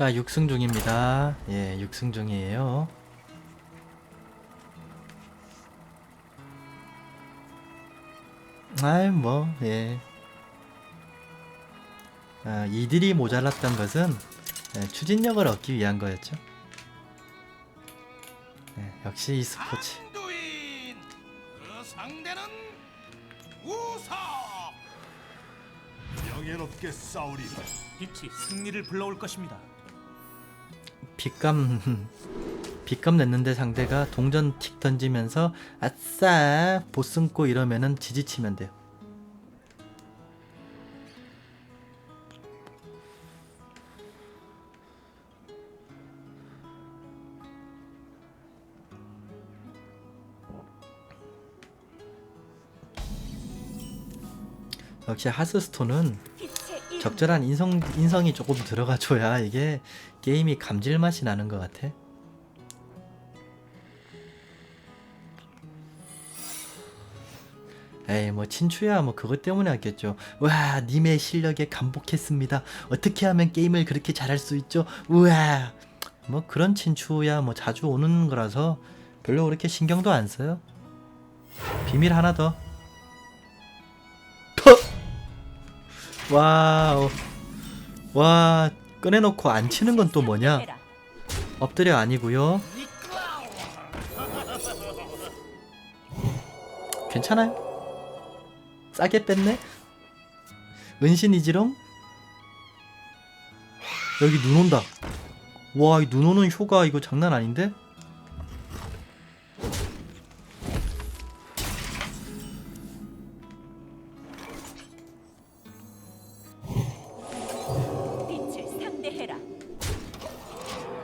자, 6승 중입니다. 예, 6승 중이에요. 아이, 뭐, 예. 아, 이들이 모자랐던 것은 예, 추진력을 얻기 위한 거였죠. 예, 역시 이 스포츠. 그 상대는 우사 명예롭게 싸우리 빛이 승리를 불러올 것입니다. 빗감 빗감 냈는데 상대가 동전 틱 던지면서 아싸 보승고 이러면은 지지치면 돼요. 역시 하스스톤은 적절한 인성 인성이 조금 들어가줘야 이게 게임이 감질맛이 나는 것 같아. 에이 뭐 친추야 뭐 그것 때문에 하겠죠. 와 님의 실력에 감복했습니다. 어떻게 하면 게임을 그렇게 잘할 수 있죠? 우와 뭐 그런 친추야 뭐 자주 오는 거라서 별로 그렇게 신경도 안 써요. 비밀 하나 더. 와우. 와, 꺼내놓고 안 치는 건 또 뭐냐? 엎드려 아니고요. 괜찮아요? 싸게 뺐네? 은신이지롱? 여기 눈 온다. 와, 이눈 오는 효과 이거 장난 아닌데?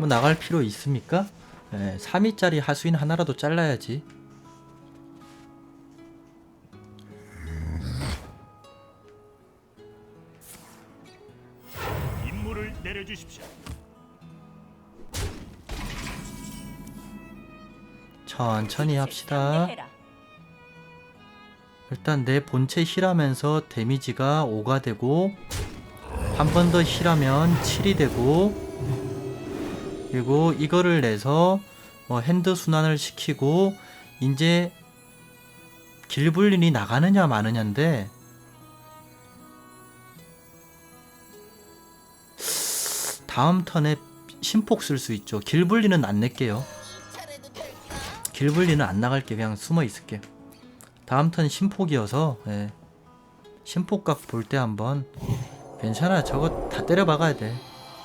뭐 나갈 필요 있습니까? 예, 3위짜리 하수인 하나라도 잘라야지. 임무를 내려주십시오. 천천히 합시다. 일단 내 본체 힐하면서 데미지가 5가 되고 한 번 더 힐하면 7이 되고 그리고 이거를 내서 어, 핸드 순환을 시키고 이제 길불린이 나가느냐 마느냐인데 다음 턴에 심폭 쓸 수 있죠. 길불리는 안 낼게요. 길불리는 안 나갈게 그냥 숨어 있을게요. 다음 턴 심폭이어서 예. 심폭각 볼 때 한번 괜찮아 저거 다 때려 박아야 돼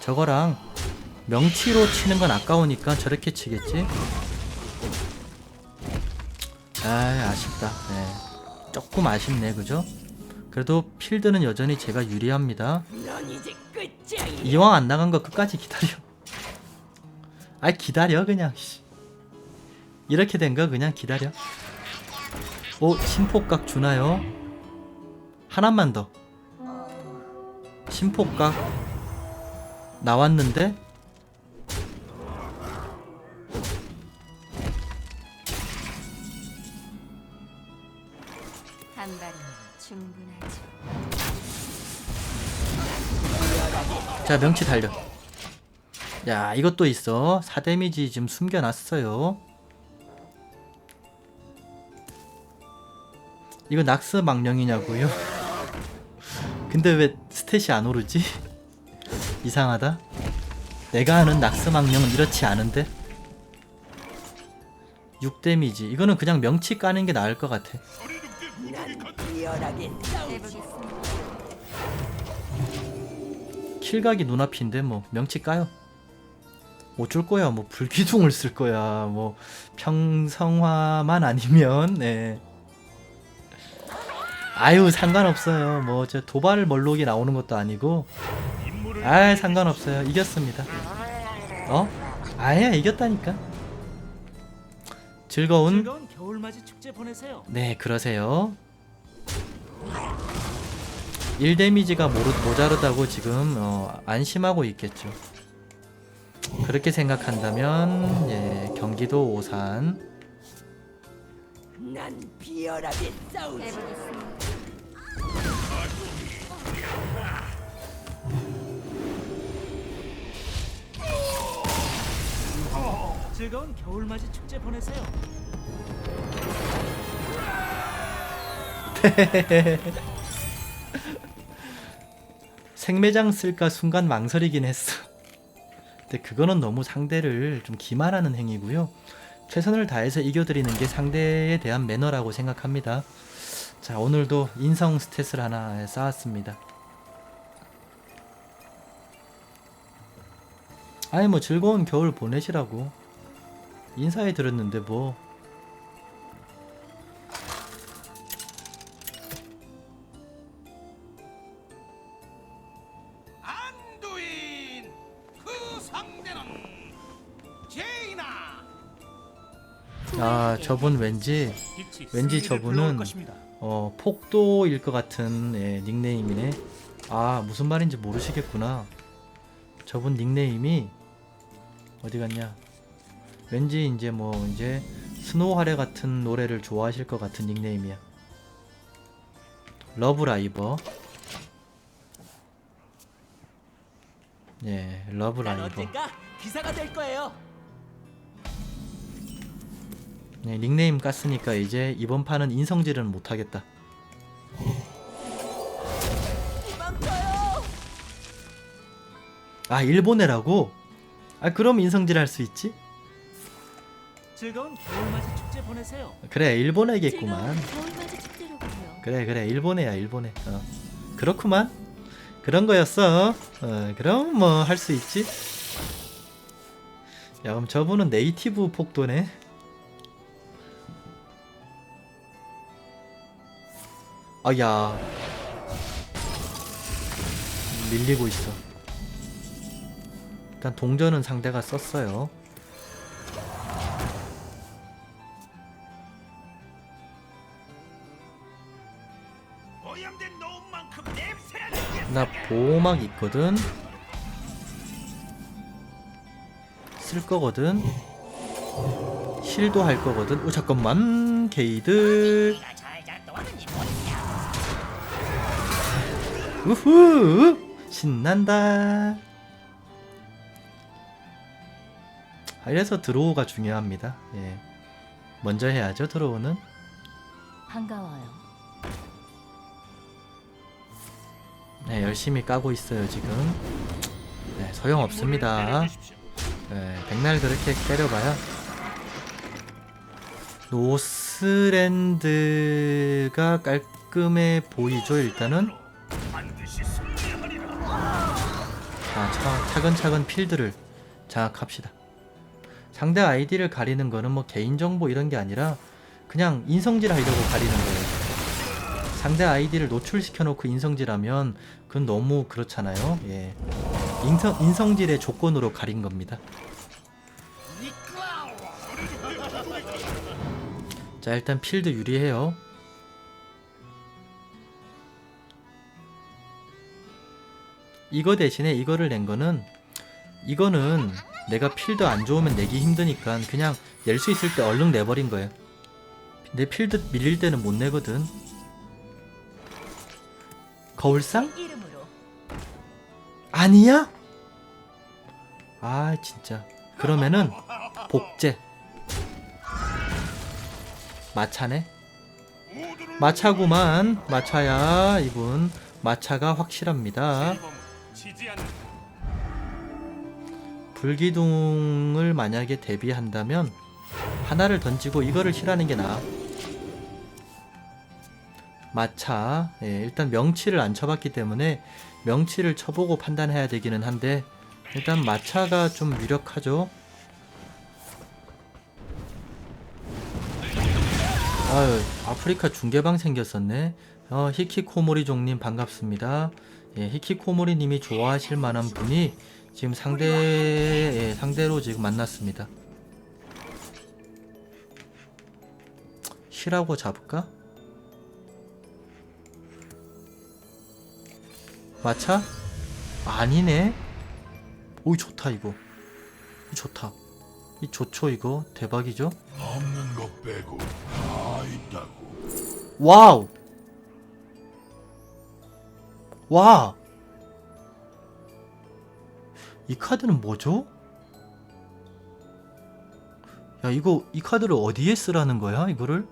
저거랑 명치로 치는 건 아까우니까 저렇게 치겠지 아 아쉽다 예. 조금 아쉽네 그죠 그래도 필드는 여전히 제가 유리합니다. 이왕 안 나간 거 끝까지 기다려 아 기다려 그냥 씨. 이렇게 된 거 그냥 기다려 오 심폭각 주나요? 하나만 더 심폭각 나왔는데 자 명치 달려. 야 이것도 있어. 4데미지 지금 숨겨놨어요. 이거 낙스 망령이냐고요? 근데 왜 스탯이 안 오르지? 이상하다. 내가 아는 낙스 망령은 이렇지 않은데? 6데미지. 이거는 그냥 명치 까는 게 나을 것 같아. 리얼하게 해보겠 킬각이 눈앞인데 뭐 명치 까요. 뭐줄 거야 뭐 불기둥을 쓸 거야 뭐 평성화만 아니면 네. 아유 상관없어요 뭐 저 도발 멀록이 나오는 것도 아니고 아 상관없어요 이겼습니다. 어? 아예 이겼다니까. 즐거운. 네, 그러세요. 1 데미지가 모자르다고 지금 어, 안심하고 있겠죠. 그렇게 생각한다면 예, 경기도 오산 난 비열하게 싸우지. 즐거운 겨울맞이 축제 보내세요. 생매장 쓸까 순간 망설이긴 했어. 근데 그거는 너무 상대를 좀 기만하는 행위고요. 최선을 다해서 이겨드리는 게 상대에 대한 매너라고 생각합니다. 자, 오늘도 인성 스탯을 하나 쌓았습니다. 아니 뭐 즐거운 겨울 보내시라고 인사해 드렸는데 뭐 상대는 제이나 아, 저분 왠지 왠지 저분은. 어, 폭도일 것 같은 예, 닉네임이네. 아, 무슨 말인지 모르시겠구나. 저분 닉네임이 어디 갔냐? 왠지 이제 뭐 이제 스노우 하레 같은 노래를 좋아하실 것 같은 닉네임이야. 러브 라이버. 예, 난 러브라이버. 언젠가 기사가 될 거예요. 네, 닉네임 깠으니까 이제 이번 판은 인성질은 못 하겠다. 아 일본애라고? 아 그럼 인성질 할 수 있지? 즐거운 겨울맞이 축제 보내세요. 그래 일본애겠구만. 겨울맞이. 그래 그래 일본애야 일본애. 어. 그렇구만. 그런 거였어. 어, 그럼 뭐 할 수 있지. 야 그럼 저분은 네이티브 폭도네. 아야 밀리고 있어. 일단 동전은 상대가 썼어요. 나 보호막 있거든. 쓸 거거든. 힐도 할 거거든. 오 잠깐만 게이드. 우후 신난다. 아, 이래서 드로우가 중요합니다. 예. 먼저 해야죠 드로우는. 반가워요. 네 열심히 까고 있어요 지금. 네 소용 없습니다. 내려주십시오. 네, 백날 그렇게 때려봐야 노스랜드가 깔끔해 보이죠 일단은 자 차, 차근차근 필드를 장악합시다 상대 아이디를 가리는 거는 뭐 개인정보 이런 게 아니라 그냥 인성질 하려고 가리는 거예요 상대 아이디를 노출시켜 놓고 인성질하면 그건 너무 그렇잖아요. 예. 인성, 인성질의 조건으로 가린 겁니다. 자 일단 필드 유리해요. 이거 대신에 이거를 낸 거는 이거는 내가 필드 안 좋으면 내기 힘드니까 그냥 낼 수 있을 때 얼른 내버린 거예요. 내 필드 밀릴 때는 못 내거든 거울상? 아니야? 아 진짜. 그러면은 복제. 마차네? 마차구만. 마차야 이분. 마차가 확실합니다. 불기둥을 만약에 대비한다면 하나를 던지고 이거를 힐하는 게 나아 마차 예, 일단 명치를 안 쳐봤기 때문에 명치를 쳐보고 판단해야 되기는 한데 일단 마차가 좀 유력하죠. 아유 아프리카 중계방 생겼었네. 어, 히키코모리 종님 반갑습니다. 예, 히키코모리 님이 좋아하실 만한 분이 지금 상대 예, 상대로 지금 만났습니다. 쉬라고 잡을까? 마차? 아니네. 오이 좋다 이거. 이 좋다. 이 좋죠 이거 대박이죠. 없는 것 빼고 다 있다고. 와우. 와. 이 카드는 뭐죠? 야 이거 이 카드를 어디에 쓰라는 거야 이거를?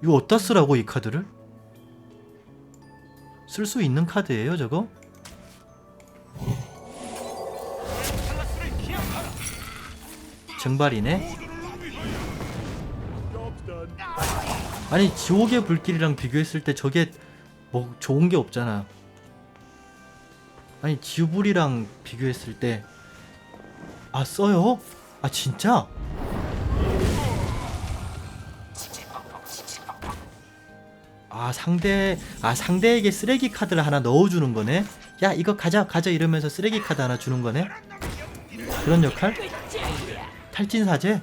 이거 어디다 쓰라고 이 카드를? 쓸 수 있는 카드예요 저거? 증발이네. 아니 지옥의 불길이랑 비교했을 때 저게 뭐 좋은 게 없잖아. 아니 지불이랑 비교했을 때 아 써요? 아 진짜? 아 상대 아 상대에게 쓰레기 카드를 하나 넣어주는 거네. 야 이거 가자 가자 이러면서 쓰레기 카드 하나 주는 거네. 그런 역할? 탈진 사제?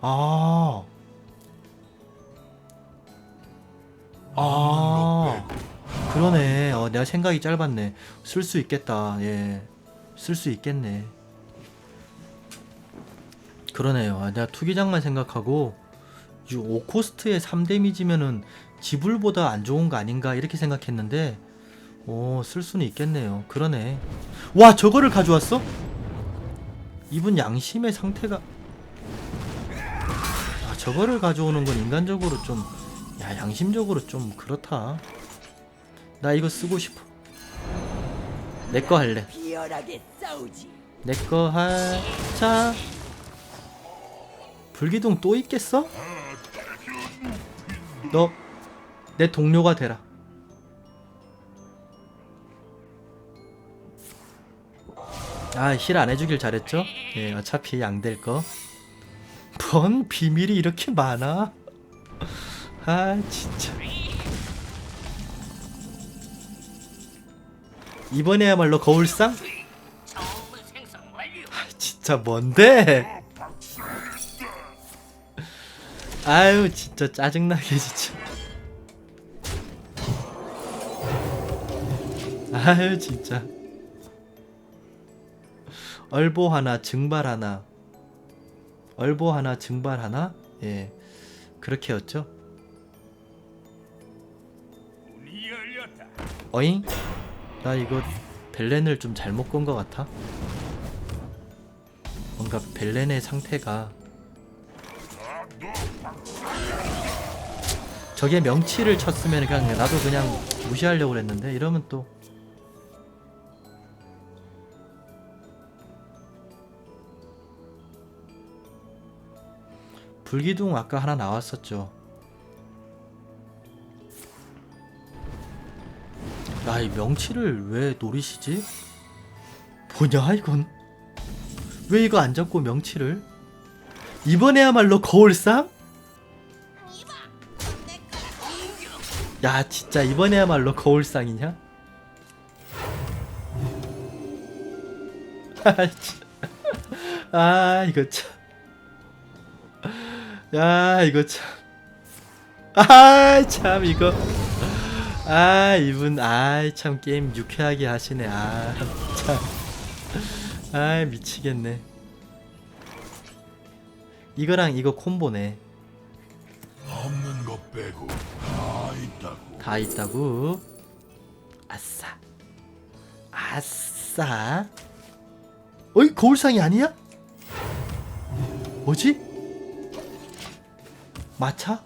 아. 아. 그러네. 어, 내가 생각이 짧았네. 쓸 수 있겠다. 예. 쓸 수 있겠네. 그러네요. 아, 내가 투기장만 생각하고 5코스트에 3데미지면은 지불보다 안 좋은 거 아닌가 이렇게 생각했는데 오, 쓸 수는 있겠네요. 그러네. 와, 저거를 가져왔어? 이분 양심의 상태가 아, 저거를 가져오는 건 인간적으로 좀 야, 양심적으로 좀 그렇다. 나 이거 쓰고 싶어. 내 거 할래. 내 거 하자. 불기둥 또 있겠어? 너 내 동료가 되라. 아, 힐 안 해주길 잘했죠? 예, 어차피 양 될 거. 뭔 비밀이 이렇게 많아? 아, 진짜. 이번에야말로 거울상? 아, 진짜 뭔데? 아유, 진짜 짜증나게 진짜. 아유, 진짜. 얼보 하나, 증발 하나. 얼보 하나, 증발 하나? 예. 그렇게였죠? 어잉? 나 이거 벨렌을 좀 잘못 건 것 같아. 뭔가 벨렌의 상태가 저게 명치를 쳤으면 그냥 나도 그냥 무시하려고 그랬는데 이러면 또 불기둥 아까 하나 나왔었죠. 야, 이 명치를 왜 노리시지? 뭐냐, 이건? 왜 이거 안 잡고 명치를? 이번에야말로 거울상? 야, 진짜 이번에야말로 거울상이냐? 아, 참. 아, 이거 참. 야, 이거 참. 아, 참, 이거. 아 이분 아이 참 게임 유쾌하게 하시네 아 참 아 미치겠네 이거랑 이거 콤보네 없는 것 빼고 다 있다고. 아싸 아싸 어이 거울상이 아니야? 뭐지? 마차?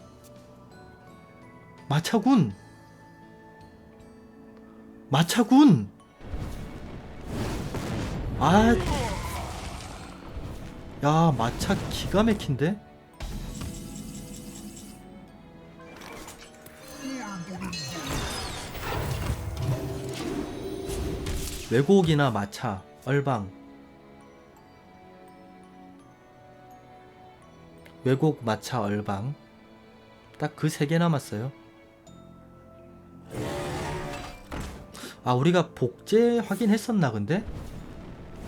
마차군 마차군 아, 야 마차 기가 막힌데? 왜곡이나 마차, 얼방. 왜곡, 마차, 얼방. 딱 그 세 개 남았어요. 아 우리가 복제 확인했었나 근데?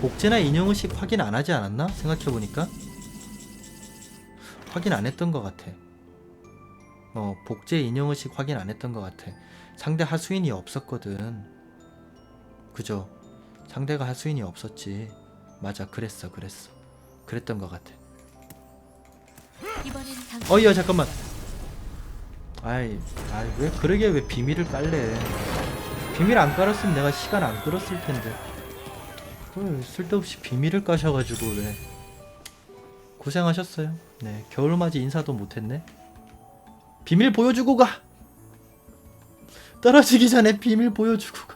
복제나 인형의식 확인 안 하지 않았나? 생각해보니까. 확인 안 했던 것 같아. 어 복제 인형의식 확인 안 했던 것 같아. 상대 하수인이 없었거든. 그죠 상대가 하수인이 없었지 맞아 그랬어 그랬어 그랬던 것 같아 이번엔 당 어이야 잠깐만 아이 아이 왜 그러게 왜 비밀을 깔래 비밀 안 깔았으면 내가 시간 안 끌었을 텐데 헐, 쓸데없이 비밀을 까셔가지고 왜 고생하셨어요. 네 겨울맞이 인사도 못했네. 비밀 보여주고 가. 떨어지기 전에 비밀 보여주고 가.